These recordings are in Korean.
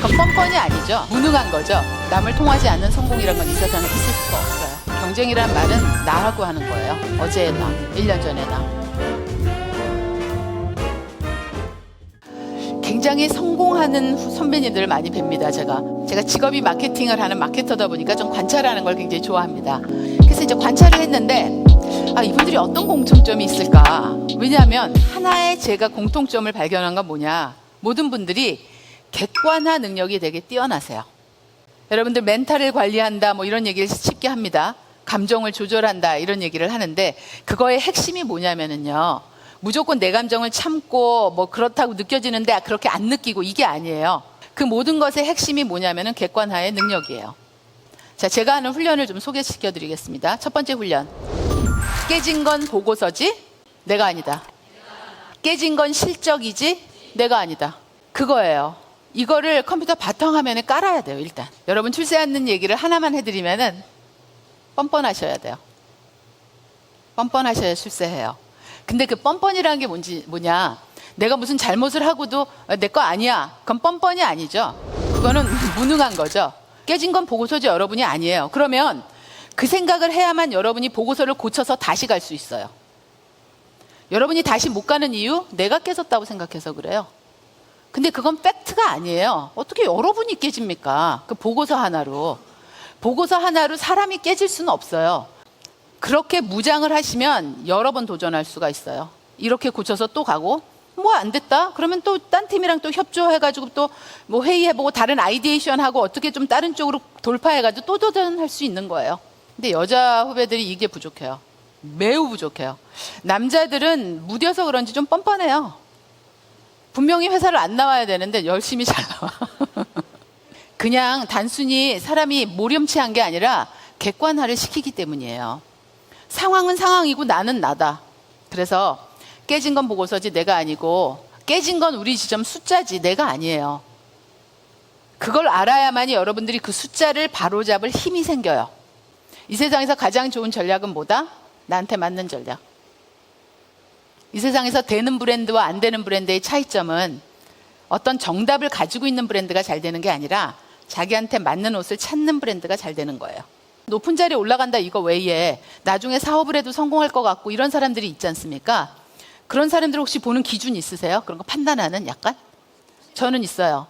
그건 뻔뻔이 아니죠. 무능한 거죠. 남을 통하지 않는 성공이란 건 이 세상에 있을 수가 없어요. 경쟁이란 말은 나라고 하는 거예요. 어제의 나, 1년 전의 나. 굉장히 성공하는 후- 선배님들을 많이 뵙니다. 제가 제가 직업이 마케팅을 하는 마케터다 보니까 좀 관찰하는 걸 굉장히 좋아합니다. 그래서 이제 관찰을 했는데 아 이분들이 어떤 공통점이 있을까? 왜냐하면 하나의 제가 공통점을 발견한 건 뭐냐? 모든 분들이 객관화 능력이 되게 뛰어나세요. 여러분들 멘탈을 관리한다 뭐 이런 얘기를 쉽게 합니다. 감정을 조절한다 이런 얘기를 하는데 그거의 핵심이 뭐냐면은요. 무조건 내 감정을 참고 뭐 그렇다고 느껴지는데 그렇게 안 느끼고 이게 아니에요. 그 모든 것의 핵심이 뭐냐면은 객관화의 능력이에요. 자, 제가 하는 훈련을 좀 소개시켜 드리겠습니다. 첫 번째 훈련. 깨진 건 보고서지? 내가 아니다. 깨진 건 실적이지? 내가 아니다. 그거예요. 이거를 컴퓨터 바탕화면에 깔아야 돼요, 일단. 여러분 출세 않는 얘기를 하나만 해드리면은 뻔뻔하셔야 돼요. 뻔뻔하셔야 출세해요. 근데 그 뻔뻔이라는 게 뭔지, 뭐냐. 내가 무슨 잘못을 하고도 내 거 아니야. 그건 뻔뻔이 아니죠. 그거는 무능한 거죠. 깨진 건 보고서지 여러분이 아니에요. 그러면 그 생각을 해야만 여러분이 보고서를 고쳐서 다시 갈 수 있어요. 여러분이 다시 못 가는 이유? 내가 깨졌다고 생각해서 그래요. 근데 그건 팩트가 아니에요. 어떻게 여러분이 깨집니까? 그 보고서 하나로. 보고서 하나로 사람이 깨질 수는 없어요. 그렇게 무장을 하시면 여러 번 도전할 수가 있어요. 이렇게 고쳐서 또 가고, 뭐 안 됐다? 그러면 또 딴 팀이랑 또 협조해가지고 또 뭐 회의해보고 다른 아이디에이션 하고 어떻게 좀 다른 쪽으로 돌파해가지고 또 도전할 수 있는 거예요. 근데 여자 후배들이 이게 부족해요. 매우 부족해요. 남자들은 무뎌서 그런지 좀 뻔뻔해요. 분명히 회사를 안 나와야 되는데 열심히 잘 나와. 그냥 단순히 사람이 모렴치한 게 아니라 객관화를 시키기 때문이에요. 상황은 상황이고 나는 나다. 그래서 깨진 건 보고서지 내가 아니고 깨진 건 우리 지점 숫자지 내가 아니에요. 그걸 알아야만이 여러분들이 그 숫자를 바로잡을 힘이 생겨요. 이 세상에서 가장 좋은 전략은 뭐다? 나한테 맞는 전략. 이 세상에서 되는 브랜드와 안 되는 브랜드의 차이점은 어떤 정답을 가지고 있는 브랜드가 잘 되는 게 아니라 자기한테 맞는 옷을 찾는 브랜드가 잘 되는 거예요. 높은 자리에 올라간다 이거 외에 나중에 사업을 해도 성공할 것 같고 이런 사람들이 있지 않습니까? 그런 사람들 혹시 보는 기준 있으세요? 그런 거 판단하는 약간? 저는 있어요.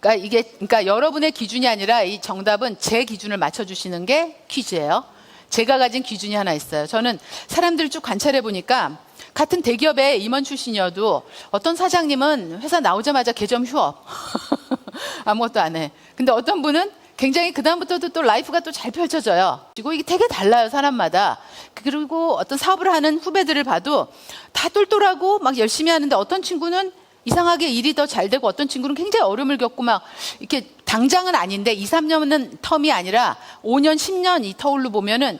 그러니까 이게 그러니까 여러분의 기준이 아니라 이 정답은 제 기준을 맞춰 주시는 게 퀴즈예요. 제가 가진 기준이 하나 있어요. 저는 사람들을 쭉 관찰해 보니까 같은 대기업의 임원 출신이어도 어떤 사장님은 회사 나오자마자 개점 휴업 아무것도 안 해. 근데 어떤 분은 굉장히 그다음부터도 또 라이프가 또 잘 펼쳐져요. 그리고 이게 되게 달라요, 사람마다. 그리고 어떤 사업을 하는 후배들을 봐도 다 똘똘하고 막 열심히 하는데 어떤 친구는 이상하게 일이 더 잘 되고 어떤 친구는 굉장히 어려움을 겪고 막 이렇게 당장은 아닌데 2, 3년은 텀이 아니라 5년, 10년 이 터울로 보면은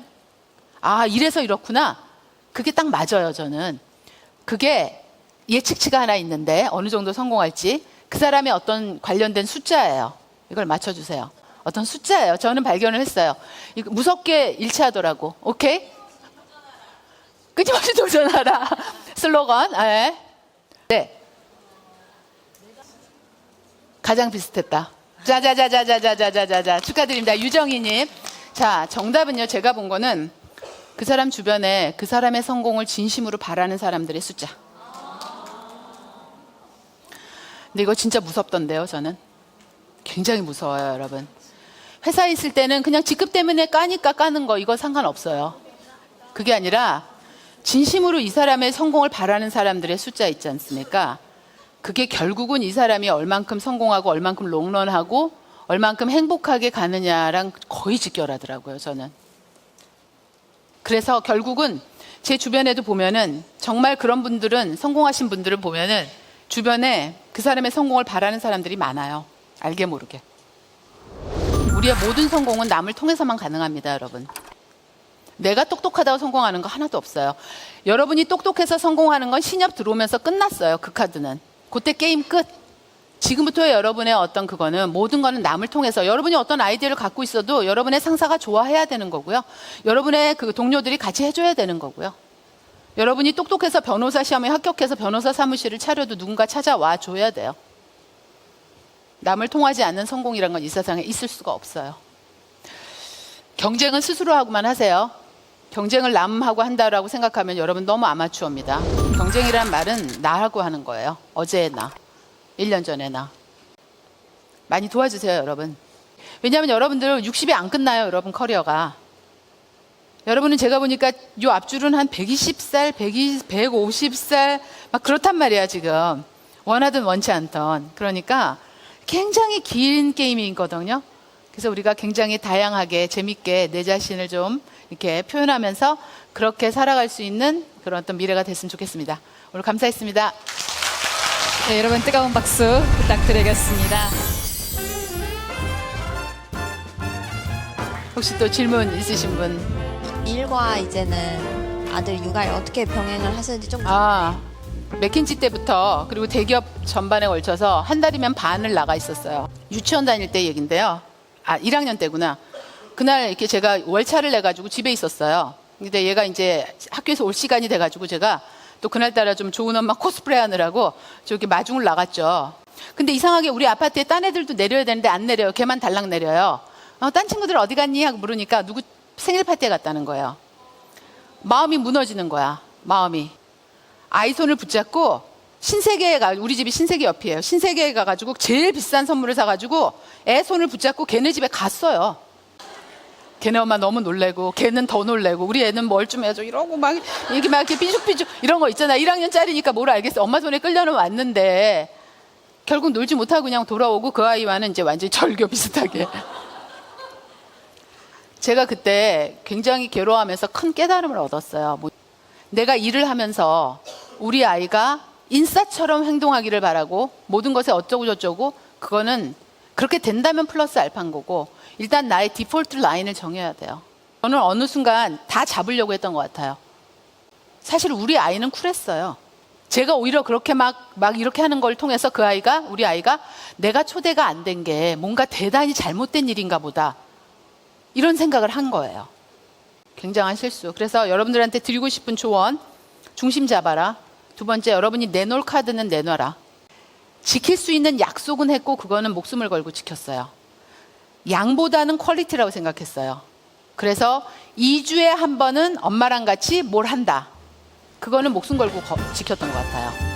아, 이래서 이렇구나. 그게 딱 맞아요, 저는. 그게 예측치가 하나 있는데 어느 정도 성공할지 그 사람의 어떤 관련된 숫자예요. 이걸 맞춰주세요. 어떤 숫자예요. 저는 발견을 했어요. 이거 무섭게 일치하더라고. 오케이? 끊임없이 도전하라. 슬로건. 네. 네. 가장 비슷했다. 자자자자자자자자자 축하드립니다. 유정희님. 자 정답은요. 제가 본 거는 그 사람 주변에 그 사람의 성공을 진심으로 바라는 사람들의 숫자. 근데 이거 진짜 무섭던데요. 저는 굉장히 무서워요, 여러분. 회사에 있을 때는 그냥 직급 때문에 까니까 까는 거 이거 상관없어요. 그게 아니라 진심으로 이 사람의 성공을 바라는 사람들의 숫자 있지 않습니까? 그게 결국은 이 사람이 얼만큼 성공하고 얼만큼 롱런하고 얼만큼 행복하게 가느냐랑 거의 직결하더라고요, 저는. 그래서 결국은 제 주변에도 보면은 정말 그런 분들은 성공하신 분들을 보면은 주변에 그 사람의 성공을 바라는 사람들이 많아요. 알게 모르게. 우리의 모든 성공은 남을 통해서만 가능합니다, 여러분. 내가 똑똑하다고 성공하는 거 하나도 없어요. 여러분이 똑똑해서 성공하는 건 신협 들어오면서 끝났어요. 그 카드는. 그때 게임 끝. 지금부터의 여러분의 어떤 그거는 모든 거는 남을 통해서 여러분이 어떤 아이디어를 갖고 있어도 여러분의 상사가 좋아해야 되는 거고요. 여러분의 그 동료들이 같이 해줘야 되는 거고요. 여러분이 똑똑해서 변호사 시험에 합격해서 변호사 사무실을 차려도 누군가 찾아와 줘야 돼요. 남을 통하지 않는 성공이란 건 이 세상에 있을 수가 없어요. 경쟁은 스스로 하고만 하세요. 경쟁을 남하고 한다라고 생각하면 여러분 너무 아마추어입니다. 경쟁이란 말은 나하고 하는 거예요. 어제의 나, 1년 전의 나. 많이 도와주세요, 여러분. 왜냐하면 여러분들 60이 안 끝나요, 여러분 커리어가. 여러분은 제가 보니까 요 앞줄은 한 120살, 120, 150살 막 그렇단 말이야 지금 원하든 원치 않던 그러니까 굉장히 긴 게임이거든요. 그래서 우리가 굉장히 다양하게 재밌게 내 자신을 좀 이렇게 표현하면서 그렇게 살아갈 수 있는 그런 어떤 미래가 됐으면 좋겠습니다. 오늘 감사했습니다. 네, 여러분 뜨거운 박수 부탁드리겠습니다. 혹시 또 질문 있으신 분? 일과 이제는 아들 육아를 어떻게 병행을 하시는지 좀 아, 맥킨지 때부터 그리고 대기업 전반에 걸쳐서 한 달이면 반을 나가 있었어요. 유치원 다닐 때 얘긴데요. 아, 1학년 때구나. 그날 이렇게 제가 월차를 내가지고 집에 있었어요. 근데 얘가 이제 학교에서 올 시간이 돼가지고 제가 또 그날따라 좀 좋은 엄마 코스프레 하느라고 저기 마중을 나갔죠. 근데 이상하게 우리 아파트에 딴 애들도 내려야 되는데 안 내려요. 걔만 달랑 내려요. 어, 딴 친구들 어디 갔니? 하고 물으니까 누구 생일 파티에 갔다는 거예요. 마음이 무너지는 거야. 마음이. 아이 손을 붙잡고 신세계에 가 우리 집이 신세계 옆이에요. 신세계에 가가지고 제일 비싼 선물을 사가지고 애 손을 붙잡고 걔네 집에 갔어요. 걔네 엄마 너무 놀래고 걔는 더 놀래고 우리 애는 뭘 좀 해줘 이러고 막 이렇게 막 이렇게 삐죽삐죽 이런 거 있잖아. 1학년짜리니까 뭘 알겠어. 엄마 손에 끌려는 왔는데 결국 놀지 못하고 그냥 돌아오고 그 아이와는 이제 완전히 절교 비슷하게. 제가 그때 굉장히 괴로워하면서 큰 깨달음을 얻었어요. 뭐 내가 일을 하면서 우리 아이가 인싸처럼 행동하기를 바라고 모든 것에 어쩌고 저쩌고 그거는 그렇게 된다면 플러스 알파인 거고 일단 나의 디폴트 라인을 정해야 돼요. 저는 어느 순간 다 잡으려고 했던 것 같아요. 사실 우리 아이는 쿨했어요. 제가 오히려 그렇게 막, 막 이렇게 하는 걸 통해서 그 아이가, 우리 아이가 내가 초대가 안 된 게 뭔가 대단히 잘못된 일인가 보다. 이런 생각을 한 거예요. 굉장한 실수. 그래서 여러분들한테 드리고 싶은 조언, 중심 잡아라. 두 번째, 여러분이 내놓을 카드는 내놔라. 지킬 수 있는 약속은 했고, 그거는 목숨을 걸고 지켰어요. 양보다는 퀄리티라고 생각했어요. 그래서 2주에 한 번은 엄마랑 같이 뭘 한다. 그거는 목숨 걸고 거- 지켰던 것 같아요.